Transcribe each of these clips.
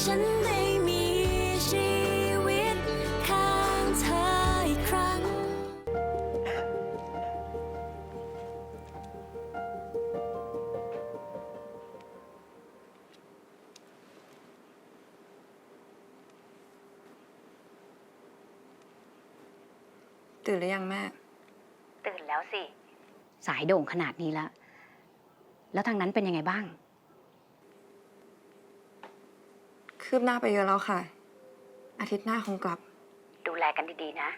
ฉันได้มีชีวิตข้างเธออีกครั้ง ตื่นหรือยังแม่ ตื่นแล้วสิ สายโด่งขนาดนี้แล้ว แล้วทางนั้นเป็นยังไงบ้าง คืบหน้าไปเยอะแล้วค่ะ อาทิตย์หน้าคงกลับ ดูแลกันดีๆนะ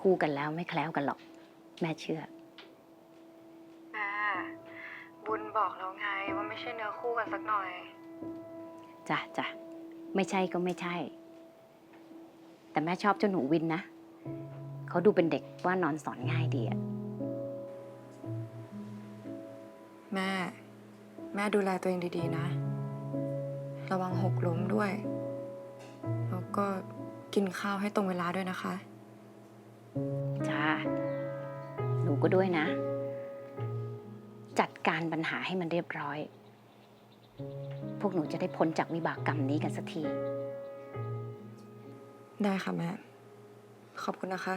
คู่กันแล้วไม่แคล้วกันหรอก แม่เชื่อแม่บุญบอกแล้วไงว่าไม่ใช่เนื้อคู่กันสักหน่อย จ้ะจ้ะไม่ใช่ก็ไม่ใช่ แต่แม่ชอบเจ้าหนูวินนะ เขาดูเป็นเด็กว่านอนสอนง่ายดีอะแม่ แม่ดูแลตัวเองดีๆนะ ระวังหกล้มด้วย แล้วก็กินข้าวให้ตรงเวลาด้วยนะคะ จ้า หนูก็ด้วยนะ จัดการปัญหาให้มันเรียบร้อย พวกหนูจะได้พ้นจากวิบากกรรมนี้กันสักที ได้ค่ะแม่ ขอบคุณนะคะ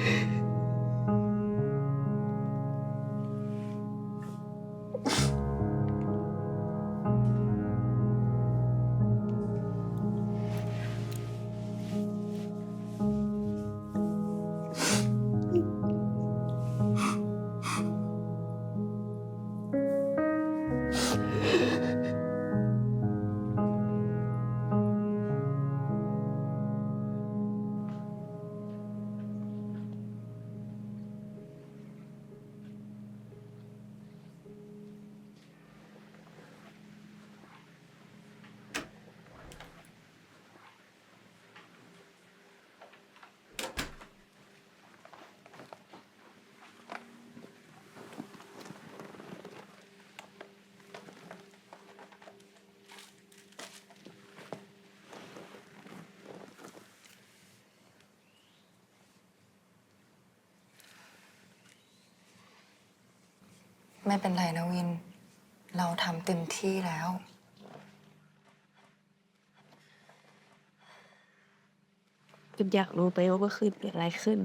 ไม่เป็นไรนะวิน เราทำเต็มที่แล้ว คุณอยากรู้ไหมว่าเมื่อคืนเกิดอะไรขึ้น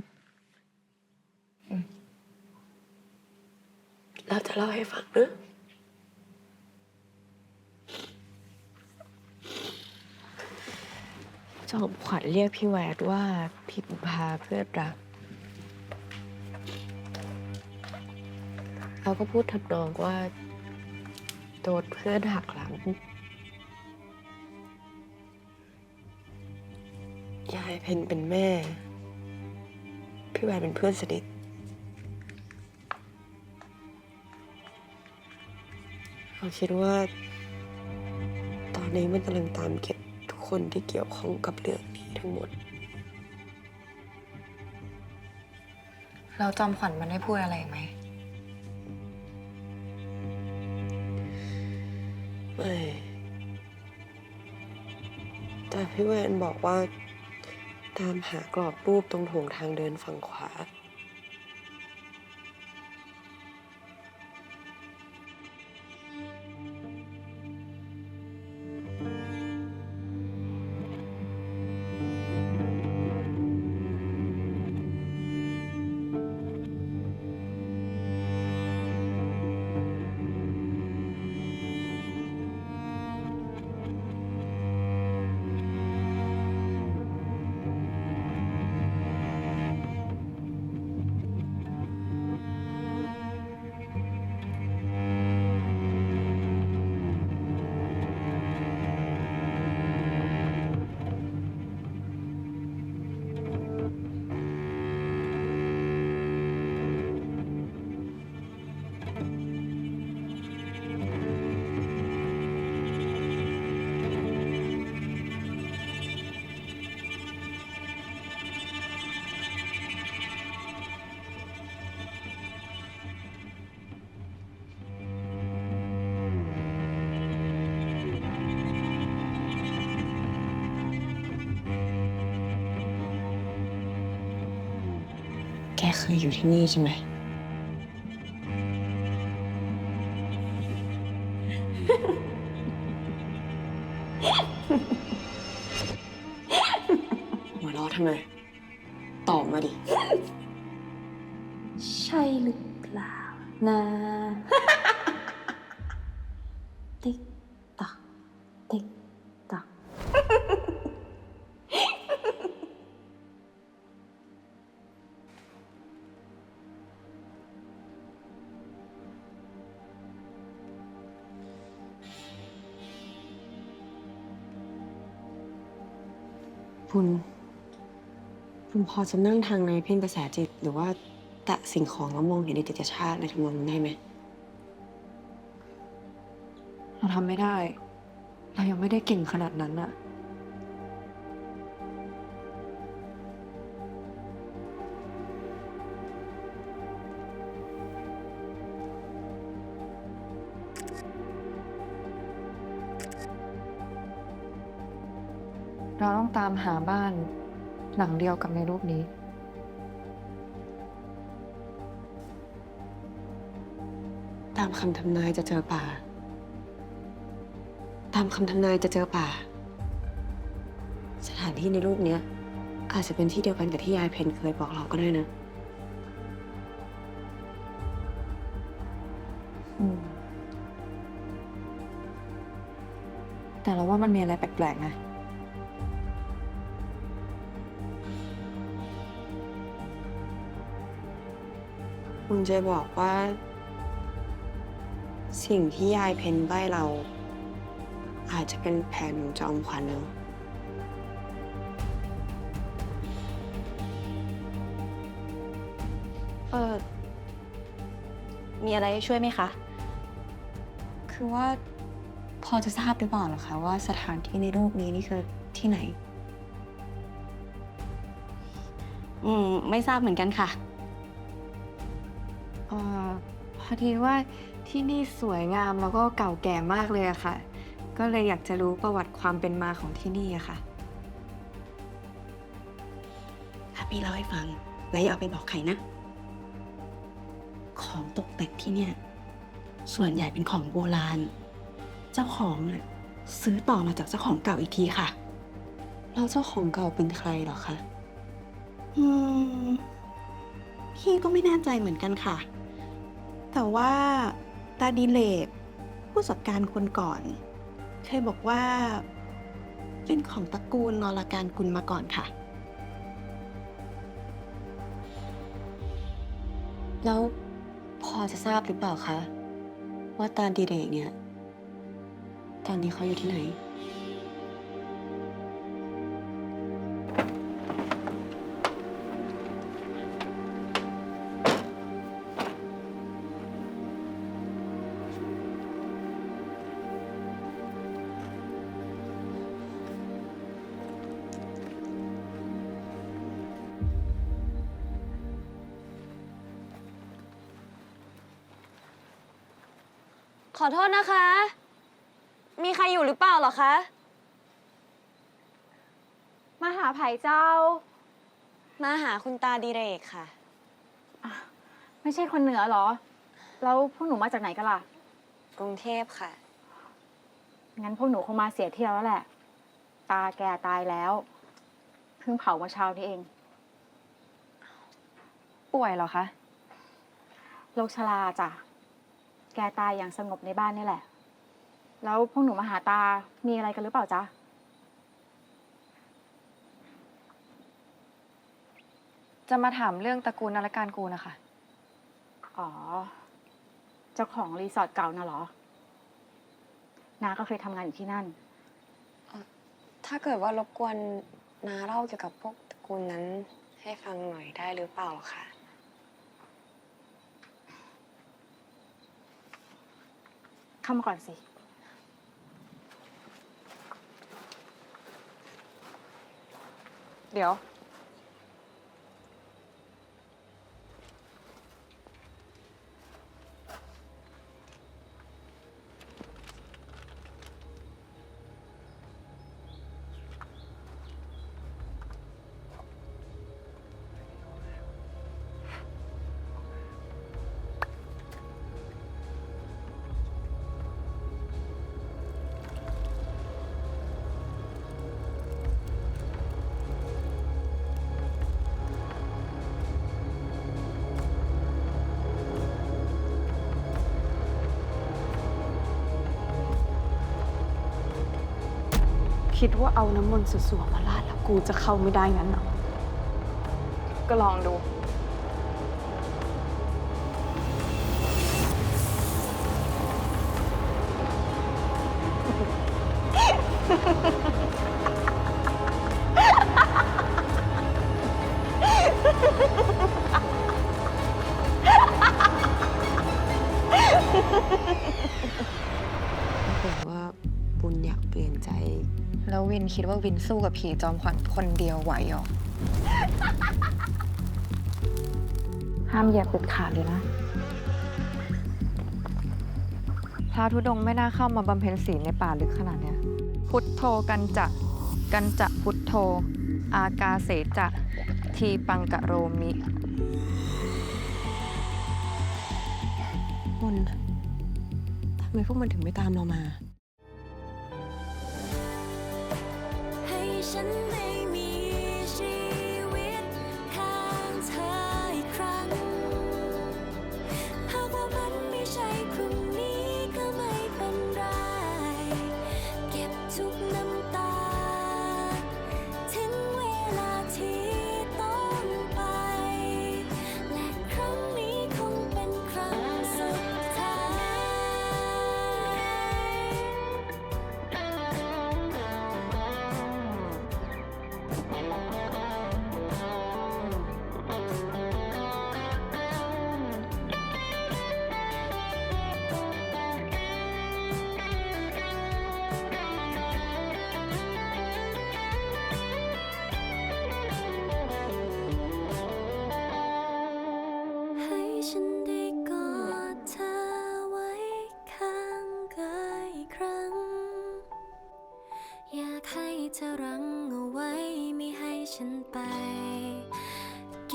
เราจะเล่าให้ฟังนะจอมขวัญเรียกพี่แวดว่าพิมพาเพื่อนรัก เราก็พูดทำนองว่าโดนเพื่อนหักหลัง ยายเพนเป็นแม่ พี่แวนเป็นเพื่อนสนิท เราคิดว่า ตอนนี้มันกำลังตามเก็บทุกคนที่เกี่ยวข้องกับเรื่องนี้ทั้งหมด เราจอมขวัญมันได้พูดอะไรไหม ไม่ แต่พี่แวนบอกว่า ตามหากรอบรูปตรงโถงทางเดินฝั่งขวา เคยอยู่ที่นี่ใช่ไหม หัวเราะทำไม ตอบมาดิ ใช่หรือเปล่านะ คุณ คุณพอจะนั่งทางในเพ่งกระแสจิต หรือว่าแตะสิ่งของแล้วมองเห็นในติจชาติในทำนองนั้นได้ไหม เราทำไม่ได้ เรายังไม่ได้เก่งขนาดนั้นอะ เราต้องตามหาบ้านหลังเดียวกับในรูปนี้ ตามคำทำนายจะเจอป่า ตามคำทำนายจะเจอป่า สถานที่ในรูปเนี้ย อาจจะเป็นที่เดียวกันกับที่ยายเพนเคยบอกเราก็ได้นะอืมแต่เราว่ามันมีอะไรแปลกๆนะ คุณจะบอกว่า สิ่งที่ยายเพนใบ้เรา อาจจะเป็นแผนของจอมขวัญเนอะเออมีอะไรให้ช่วยไหมคะ คือว่าพอจะทราบหรือเปล่าเหรอคะว่าสถานที่ในรูปนี้นี่คือที่ไหน อืม ไม่ทราบเหมือนกันค่ะเออพอดีว่าที่นี่สวยงามแล้วก็เก่าแก่มากเลยอะค่ะ ก็เลยอยากจะรู้ประวัติความเป็นมาของที่นี่อะค่ะ ถ้าพี่เล่าให้ฟัง แล้วอย่าเอาไปบอกใครนะ ของตกแต่งที่เนี่ย ส่วนใหญ่เป็นของโบราณ เจ้าของน่ะซื้อต่อมาจากเจ้าของเก่าอีกทีค่ะ แล้วเจ้าของเก่าเป็นใครเหรอคะ อืม พี่ก็ไม่แน่ใจเหมือนกันค่ะ แต่ว่าตาดีเลกผู้จัดการคนก่อน เคยบอกว่า เป็นของตระกูลนรการกุลมาก่อนค่ะ แล้วพอจะทราบหรือเปล่าคะ ว่าตาดีเรกเนี่ย ตอนนี้เขาอยู่ที่ไหน ขอโทษนะคะ มีใครอยู่หรือเปล่าเหรอคะ มาหาไผ่เจ้า มาหาคุณตาดีเรกค่ะ ไม่ใช่คนเหนือเหรอ แล้วพวกหนูมาจากไหนกันล่ะ กรุงเทพค่ะ งั้นพวกหนูคงมาเสียเที่ยวแล้วแหละ ตาแกตายแล้ว เพิ่งเผาเมื่อเช้านี้เอง ป่วยเหรอคะ โรคชราจ้ะ แกตายอย่างสงบในบ้านนี่แหละ แล้วพวกหนูมาหาตา มีอะไรกันหรือเปล่าจ๊ะ จะมาถามเรื่องตระกูลนารการกูลนะคะ อ๋อ เจ้าของรีสอร์ทเก่าน่ะเหรอ นาก็เคยทำงานอยู่ที่นั่น ถ้าเกิดว่ารบกวนนาเล่าเกี่ยวกับพวกตระกูลนั้นให้ฟังหน่อยได้หรือเปล่าคะ เข้ามาก่อนสิ เดี๋ยว คิดว่าเอาน้ำมนต์สัวๆมาลาดแล้วกูจะเข้าไม่ได้งั้นเหรอ ก็ลองดู ววินคิดว่าวินสู้กับผีจอมขวัญคนเดียวไหวเหรอ ห้ามเหยียบเด็ดขาดเลยนะพระธุดงค์ไม่น่าเข้ามาบำเพ็ญศีลในป่าลึกขนาดเนี้ย พุทโธกันจะกันจะพุทโธ อากาเสจะทีปังกะโรมิบุญทำไมพวกมันถึงไม่ตามเรามา ให้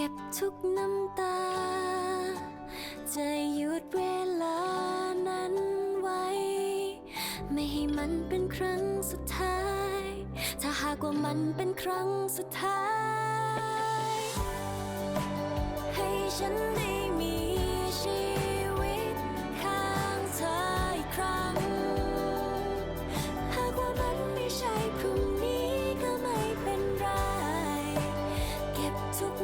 ก็บทุกน้ำตา จะหยุดเวลานั้นไว้ ไม่ให้มันเป็นครั้งสุดท้าย ถ้าหากว่ามันเป็นครั้งสุดท้าย ให้ฉันได้มีชีวิตข้างเธออีกครั้ง หากว่ามันไม่ใช่พรุ่งนี้ก็ไม่เป็นไร เก็บทุก